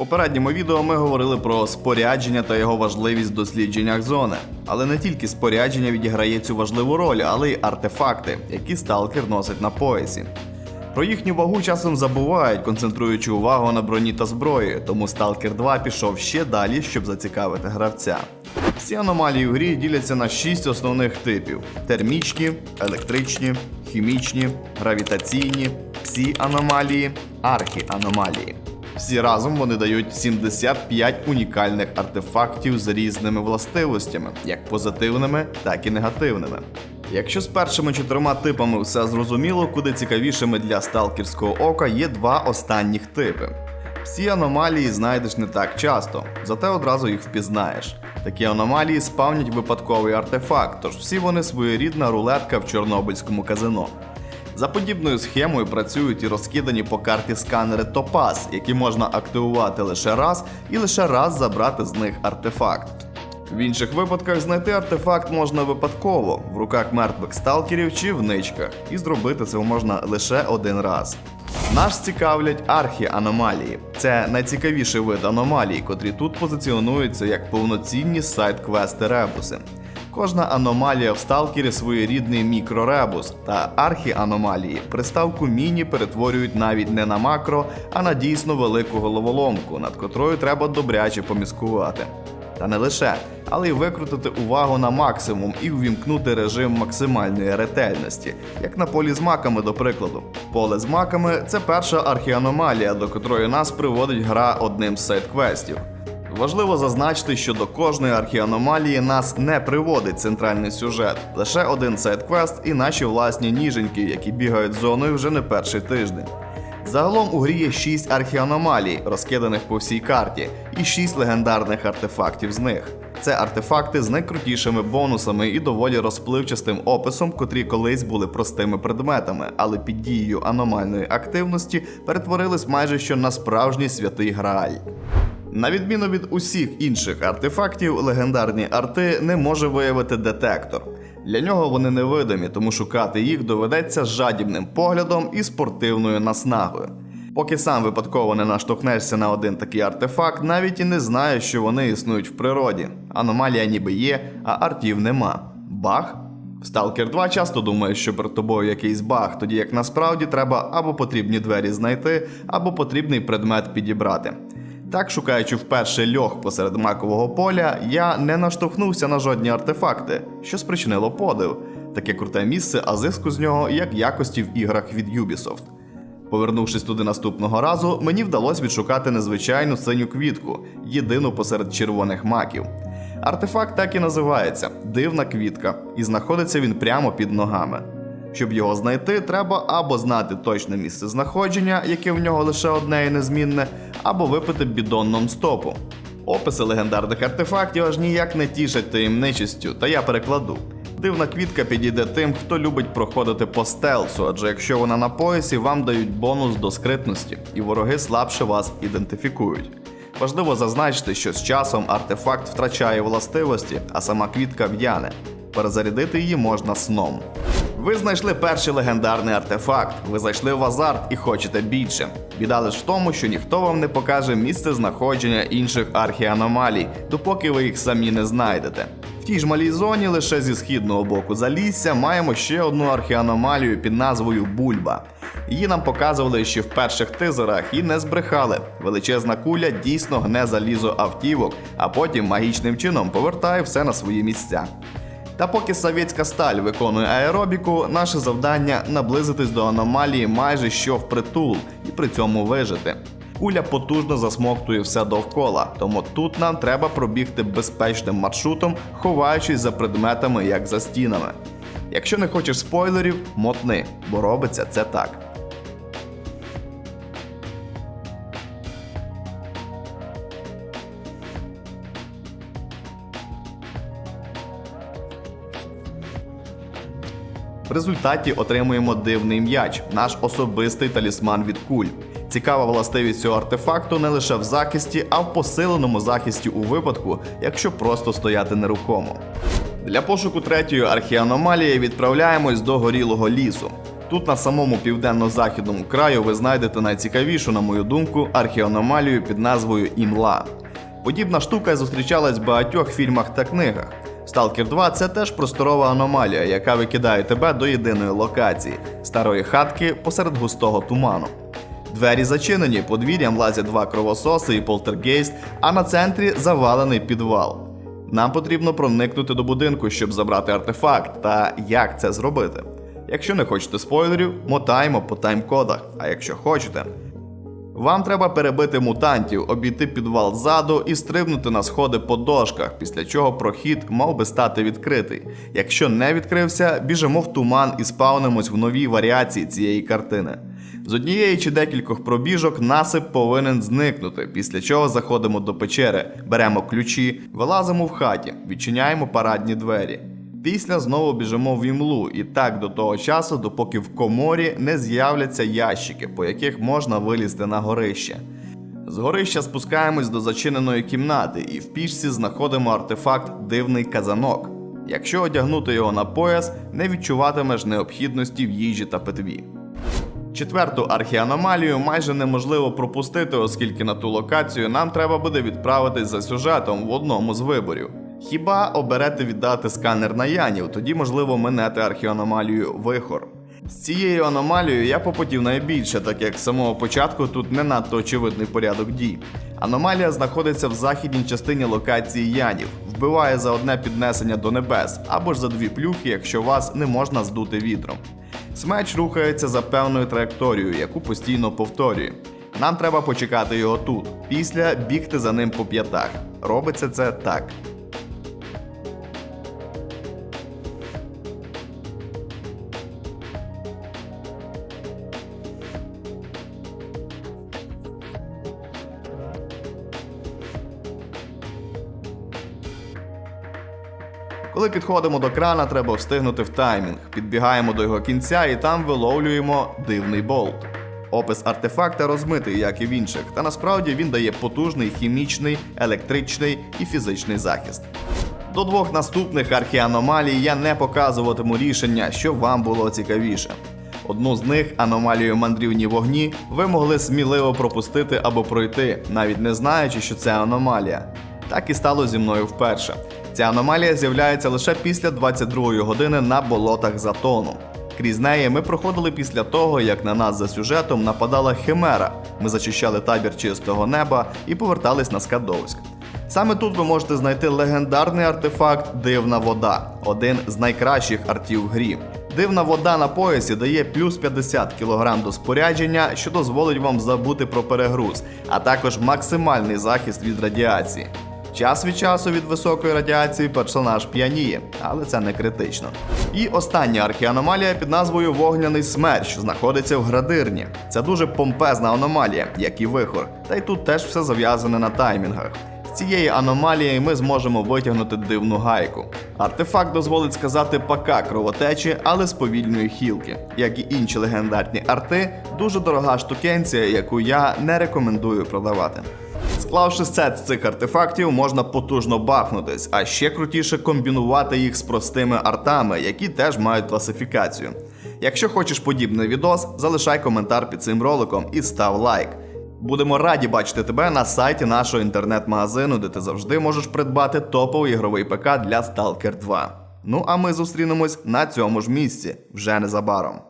попередньому відео ми говорили про спорядження та його важливість в дослідженнях зони. Але не тільки спорядження відіграє цю важливу роль, але й артефакти, які сталкер носить на поясі. Про їхню вагу часом забувають, концентруючи увагу на броні та зброї, тому Stalker 2 пішов ще далі, щоб зацікавити гравця. Всі аномалії в грі діляться на 6 основних типів: термічні, електричні, хімічні, гравітаційні, псі-аномалії, архі-аномалії. Всі разом вони дають 75 унікальних артефактів з різними властивостями, як позитивними, так і негативними. Якщо з першими чотирма типами все зрозуміло, куди цікавішими для сталкерського ока є два останніх типи. Всі аномалії знайдеш не так часто, зате одразу їх впізнаєш. Такі аномалії спавнять випадковий артефакт, тож всі вони своєрідна рулетка в Чорнобильському казино. За подібною схемою працюють і розкидані по карті сканери Топаз, які можна активувати лише раз і лише раз забрати з них артефакт. В інших випадках знайти артефакт можна випадково в руках мертвих сталкерів чи в ничках, і зробити це можна лише один раз. Нас цікавлять архі-аномалії. Це найцікавіший вид аномалій, котрі тут позиціонуються як повноцінні сайт-квести ребуси. Кожна аномалія в сталкері своєрідний мікроребус, та архі-аномалії приставку міні перетворюють навіть не на макро, а на дійсно велику головоломку, над котрою треба добряче поміскувати. Та не лише, але й викрутити увагу на максимум і увімкнути режим максимальної ретельності, як на полі з маками, до прикладу. Поле з маками це перша архіаномалія, до котрої нас приводить гра одним з сайт-квестів. Важливо зазначити, що до кожної архіаномалії нас не приводить центральний сюжет, лише один сайт-квест і наші власні ніженьки, які бігають зоною вже не перший тиждень. Загалом у грі є 6 архіаномалій, розкиданих по всій карті, і 6 легендарних артефактів з них. Це артефакти з найкрутішими бонусами і доволі розпливчастим описом, котрі колись були простими предметами, але під дією аномальної активності перетворились майже що на справжній святий грааль. На відміну від усіх інших артефактів, легендарні арти не може виявити детектор. Для нього вони невидимі, тому шукати їх доведеться жадібним поглядом і спортивною наснагою. Поки сам випадково не наштовхнешся на один такий артефакт, навіть і не знаєш, що вони існують в природі. Аномалія ніби є, а артів нема. В Stalker 2 часто думаєш, що перед тобою якийсь баг, тоді як насправді треба або потрібні двері знайти, або потрібний предмет підібрати. Так, шукаючи вперше льох посеред макового поля, я не наштовхнувся на жодні артефакти, що спричинило подив. Таке круте місце, а зиску з нього як якості в іграх від Ubisoft. Повернувшись туди наступного разу, мені вдалося відшукати незвичайну синю квітку, єдину посеред червоних маків. Артефакт так і називається дивна квітка, і знаходиться він прямо під ногами. Щоб його знайти, треба або знати точне місце знаходження, яке в нього лише одне і незмінне, або випити бідон нон-стопу. Описи легендарних артефактів аж ніяк не тішать таємничістю, та я перекладу. Дивна квітка підійде тим, хто любить проходити по стелсу, адже якщо вона на поясі, вам дають бонус до скритності, і вороги слабше вас ідентифікують. Важливо зазначити, що з часом артефакт втрачає властивості, а сама квітка в'яне. Перезарядити її можна сном. Ви знайшли перший легендарний артефакт, ви зайшли в азарт і хочете більше. Біда лиш в тому, що ніхто вам не покаже місце знаходження інших архіаномалій, допоки ви їх самі не знайдете. В тій ж малій зоні, лише зі східного боку залісся, маємо ще одну архіаномалію під назвою Бульба. Її нам показували ще в перших тизерах і не збрехали. Величезна куля дійсно гне залізо автівок, а потім магічним чином повертає все на свої місця. Та поки совєтська сталь виконує аеробіку, наше завдання наблизитись до аномалії майже що впритул і при цьому вижити. Куля потужно засмоктує все довкола, тому тут нам треба пробігти безпечним маршрутом, ховаючись за предметами, як за стінами. Якщо не хочеш спойлерів, мотни, бо робиться це так. В результаті отримуємо дивний м'яч, наш особистий талісман від куль. Цікава властивість цього артефакту не лише в захисті, а в посиленому захисті у випадку, якщо просто стояти нерухомо. Для пошуку третьої архіаномалії відправляємось до горілого лісу. Тут на самому південно-західному краю ви знайдете найцікавішу, на мою думку, археономалію під назвою Імла. Подібна штука зустрічалась в багатьох фільмах та книгах. Stalker 2 це теж просторова аномалія, яка викидає тебе до єдиної локації старої хатки посеред густого туману. Двері зачинені, подвір'ям лазять два кровососи і полтергейст, а на центрі завалений підвал. Нам потрібно проникнути до будинку, щоб забрати артефакт. Та як це зробити? Якщо не хочете спойлерів, мотаємо по тайм-кодах. А якщо хочете, вам треба перебити мутантів, обійти підвал ззаду і стрибнути на сходи по дошках, після чого прохід мав би стати відкритий. Якщо не відкрився, біжимо в туман і спавнимось в новій варіації цієї картини. З однієї чи декількох пробіжок насип повинен зникнути, після чого заходимо до печери, беремо ключі, вилазимо в хаті, відчиняємо парадні двері. Після знову біжимо в імлу, і так до того часу, допоки в коморі не з'являться ящики, по яких можна вилізти на горище. З горища спускаємось до зачиненої кімнати і в пічці знаходимо артефакт дивний казанок. Якщо одягнути його на пояс, не відчуватимеш необхідності в їжі та питві. Четверту архіаномалію майже неможливо пропустити, оскільки на ту локацію нам треба буде відправитись за сюжетом в одному з виборів. Хіба оберете віддати сканер на Янів, тоді можливо минете архіаномалію Вихор. З цією аномалією я попотів найбільше, так як з самого початку тут не надто очевидний порядок дій. Аномалія знаходиться в західній частині локації Янів, вбиває за одне піднесення до небес або ж за дві плюхи, якщо вас не можна здути вітром. Смеч рухається за певною траєкторією, яку постійно повторює. Нам треба почекати його тут, після бігти за ним по п'ятах. Робиться це так. Коли підходимо до крана, треба встигнути в таймінг. Підбігаємо до його кінця і там виловлюємо дивний болт. Опис артефакта розмитий, як і в інших, та насправді він дає потужний хімічний, електричний і фізичний захист. До двох наступних архіаномалій я не показуватиму рішення, щоб вам було цікавіше. Одну з них, аномалію мандрівні вогні, ви могли сміливо пропустити або пройти, навіть не знаючи, що це аномалія. Так і стало зі мною вперше. Ця аномалія з'являється лише після 22-ї години на болотах затону. Крізь неї ми проходили після того, як на нас за сюжетом нападала химера. Ми зачищали табір чистого неба і повертались на Скадовськ. Саме тут ви можете знайти легендарний артефакт Дивна вода, один з найкращих артів в грі. Дивна вода на поясі дає плюс 50 кг до спорядження, що дозволить вам забути про перегруз, а також максимальний захист від радіації. Час від часу від високої радіації персонаж п'яніє, але це не критично. І остання архіаномалія під назвою Вогняний смерч знаходиться в градирні. Це дуже помпезна аномалія, як і вихор, та й тут теж все зав'язане на таймінгах. З цієї аномалії ми зможемо витягнути дивну гайку. Артефакт дозволить сказати пока кровотечі, але з повільної хілки. Як і інші легендарні арти, дуже дорога штукенція, яку я не рекомендую продавати. Склавши сет з цих артефактів, можна потужно бафнутись, а ще крутіше комбінувати їх з простими артами, які теж мають класифікацію. Якщо хочеш подібний відос, залишай коментар під цим роликом і став лайк. Будемо раді бачити тебе на сайті нашого інтернет-магазину, де ти завжди можеш придбати топовий ігровий ПК для Stalker 2. Ну а ми зустрінемось на цьому ж місці вже незабаром.